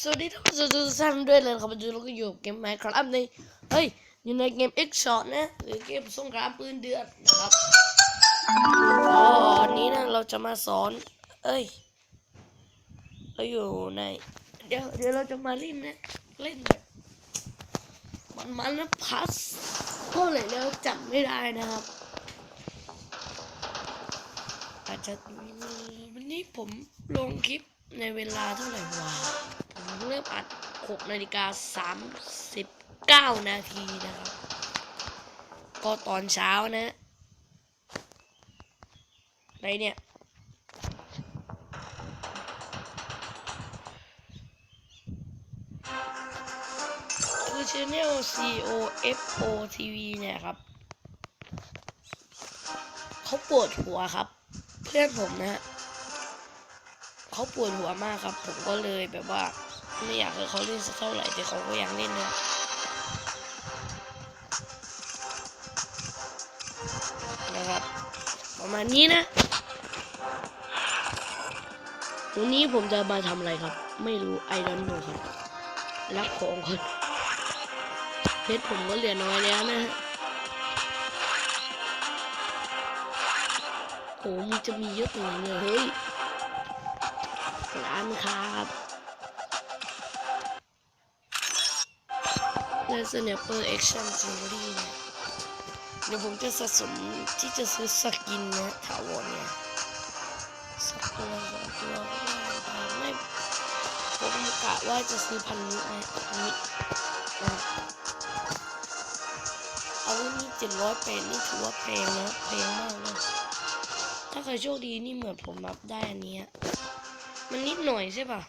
สวัสดีทุกคนทุกท่านด้วยเลยครับวันนี้เราก็อยู่เกมไมค์ครับในเฮ้ยอยู่ในเกม X Shot นะหรือเกมสงครามปืนเดือดนะครับอ๋อวันนี้นะเราจะมาสอน เอ้ยเราอยู่ใน เดี๋ยวเดี๋ยวเราจะมาเล่นนะเล่นแบบมันมันๆนะพัสเท่าไหร่แล้วจำไม่ได้นะครับ อาจจะวันนี้ผมลงคลิปในเวลาเท่าไหร่วะ ผมเริ่มอัด6นาฬิกา39 นาทีนะครับ ก็ตอนเช้านะไหนเนี่ยคือ Channel COFO TV เนี่ยครับ เขาปวดหัวครับ เพื่อนผมนะฮะเขาปวดหัวมากครับ ผมก็เลยแบบว่า ไม่อยากให้เขาเล่นสักเท่าไหร่แต่เขาก็อยากเล่นนะนะครับ ประมาณนี้นะวันนี้ผมจะมาทำอะไรครับ ไม่รู้ไอรอนโนครับรับของก่อนเพชรผมก็เหลือน้อยแล้วนะฮะโอ้มีจะมีเยอะตรงนี้เลยเฮ้ยร้านคาครับ และสเนปเปอร์แอคชั่นซีรีส์เนี่ยเดี๋ยวผมจะสะสมที่จะซื้อสกินนะถาวรเนี่ยสักตัวสองตัวได้แต่ไม่ผมกะว่าจะซื้อพันนินะพันนินะเอาวันนี้เจ็ดร้อยเป็นนี่ถือว่าแพงนะแพงมากเลยถ้าใครโชคดีนี่เหมือนผมรับได้อันเนี้ยมันนิดหน่อยใช่ป่ะ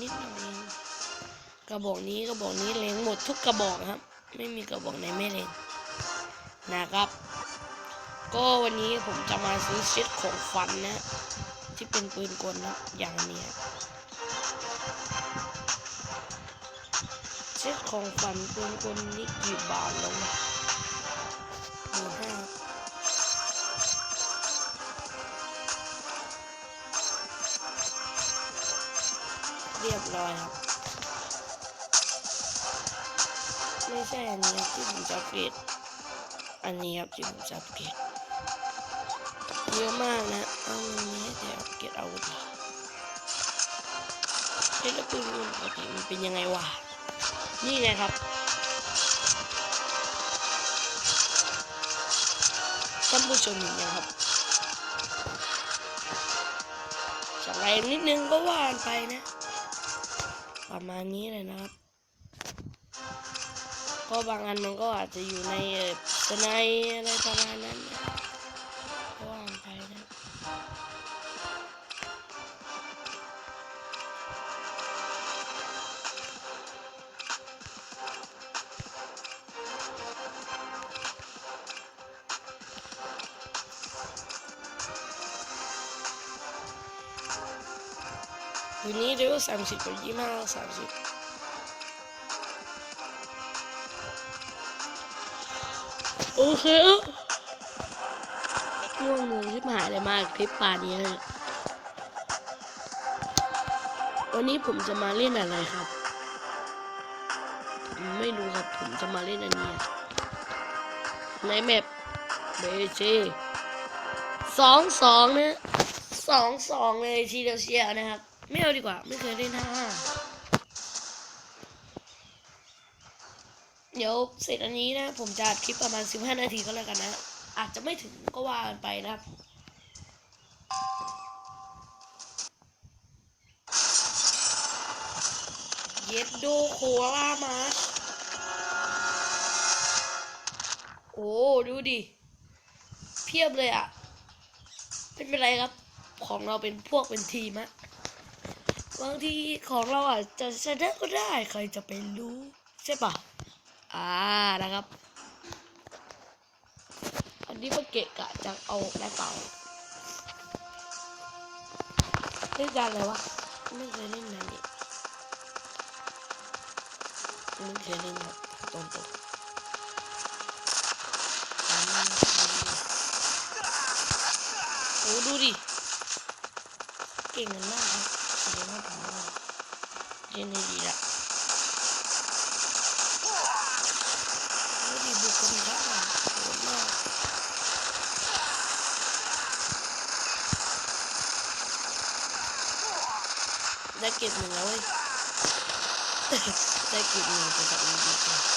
นิดหน่อยเอง กระบอกนี้กระบอกนี้เล็งหมดทุกกระบอกครับ ไม่มีกระบอกไหนไม่เล็งนะครับ ก็วันนี้ผมจะมาซื้อเซตของฟันนะ ที่เป็นปืนกลนะอย่างเนี้ยเซตของฟันปืนกลนี่กี่บาทแล้วนะ ใช่อันนี้ครับที่ผมจะอัปเกรดอันนี้ครับที่ผมจะอัปเกรดเยอะมากนะเอาอันนี้แต่อัปเกรดอาวุธเฮ้ยแล้วปืนมันปกติมันเป็นยังไงวะนี่ไงครับท่านผู้ชมเห็นยังครับจะแรงนิดนึงก็ว่านไปนะ ประมาณนี้เลยนะครับ ก็บางอันมันก็อาจจะอยู่ในเออสไนอะไรประมาณนั้นก็ว่านไปนะวันนี้เดี๋ยวสามสิบกับยี่ห้าสามสิบ โอเคง่วงงที่หายเลยมากคลิปป่านี้วันนี้ผมจะมาเล่นอะไรครับ ไม่รู้ครับผมจะมาเล่นอันนี้ ในแมปเบเจสองสองนะสองสองเลยทีเดียวเชียวนะครับ ไม่เอาดีกว่า ไม่เคยเล่นห้า เดี๋ยวเสร็จอันนี้นะ ผมจะอัดคลิปประมาณ 15 นาทีก็แล้วกันนะ อาจจะไม่ถึงก็ว่ากันไปนะครับเย็ดโดโคลามาสโอ้ดูดิ เพียบเลยอะ เป็นเป็นไรครับ ของเราเป็นพวกเป็นทีมอะบางทีของเราอาจจะชนะก็ได้ ใครจะไปรู้ ใช่ปะ อ่านะครับอันนี้มันเกะกะจะเอาได้เปล่าเล่นการอะไรวะไม่เคยเล่นนานนี่ไม่เคยเล่นครับตรงตัวโอ้ดูดิเก่งกันมากครับแสดงว่าผมว่าเล่นให้ดีละแล้วดีบุกกันข้างโหดมาก ได้เก็บหนึ่งแล้วเว้ยได้เก็บหนึ่งจะแบบนี้ดีจังเ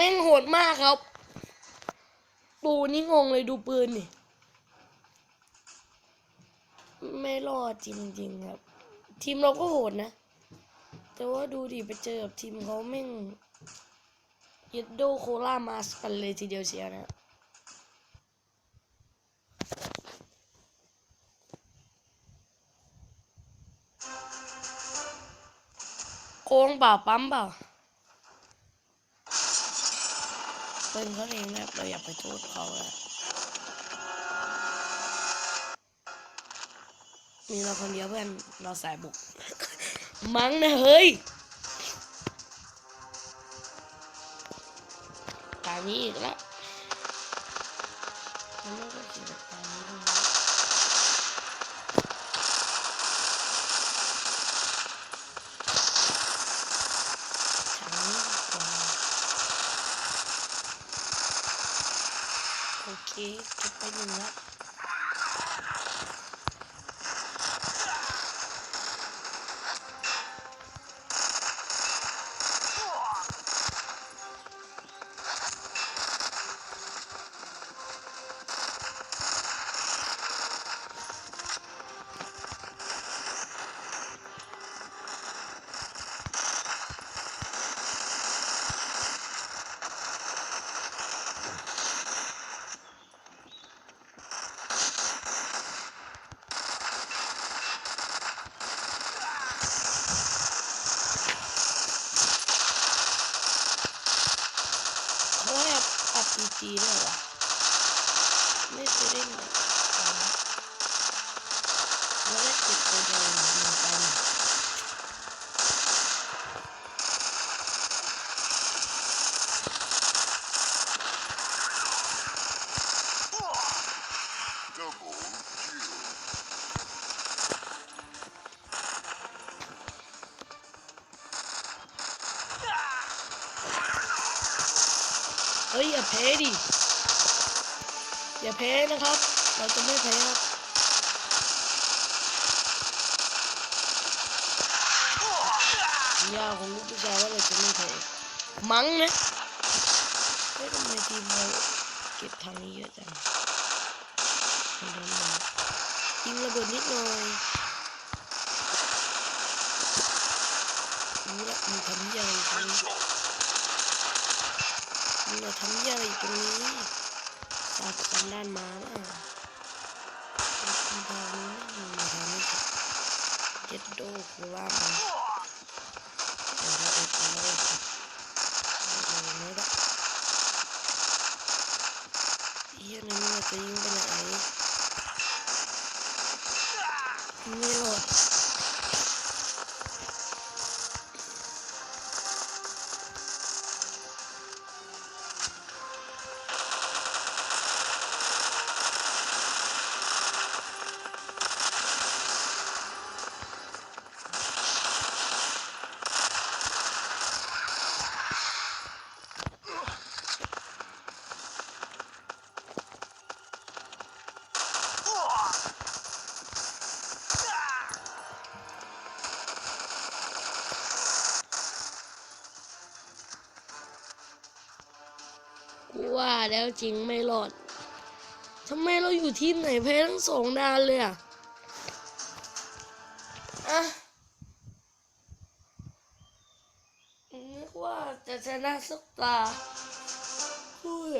ม่งโหดมากครับ ปูนี่งงเลยดูปืนนี่ ไม่รอดจริงๆครับ ทีมเราก็โหดนะ แต่ว่าดูดิไปเจอกับทีมเขาแม่งเยดโดโคลามาสกันเลยทีเดียวเชียวนะโกงเปล่าปั๊มเปล่า เป็นเขาเองนะเราอย่าไปโทษเขาอะมีเราคนเดียวเพื่อนเราสายบุก มั้งนะเฮ้ยตานี้อีกแล้ว โอเเฮ้ยอย่าแพ้ดิ อย่าแพ้นะครับ เราจะไม่แพ้ครับยาของลูกผู้ชายว่าเราจะไม่แพ้มั้งนะเฮ้ยทำไมทีมเราเก็บทางนี้เยอะจังไม่โดนเลยยิงระเบิดนิดหน่อยนี่ละมึงทำยังไง เราทำยังไงตรงนี้สาดกันด้านมาล่ะทำทางนี้มึงมาทำนี่เจ็ดโดโคล่ามา แล้วจริงไม่รอดทำไมเราอยู่ทีมไหนแพ้ทั้งสองดานเลยอะอะนึกว่าจะชนะสักตาอุ้ย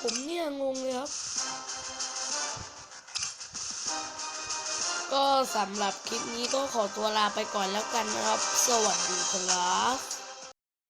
ผมเนี่ยงงเลยครับ ก็สำหรับคลิปนี้ก็ขอตัวลาไปก่อนแล้วกันนะครับ สวัสดีครับ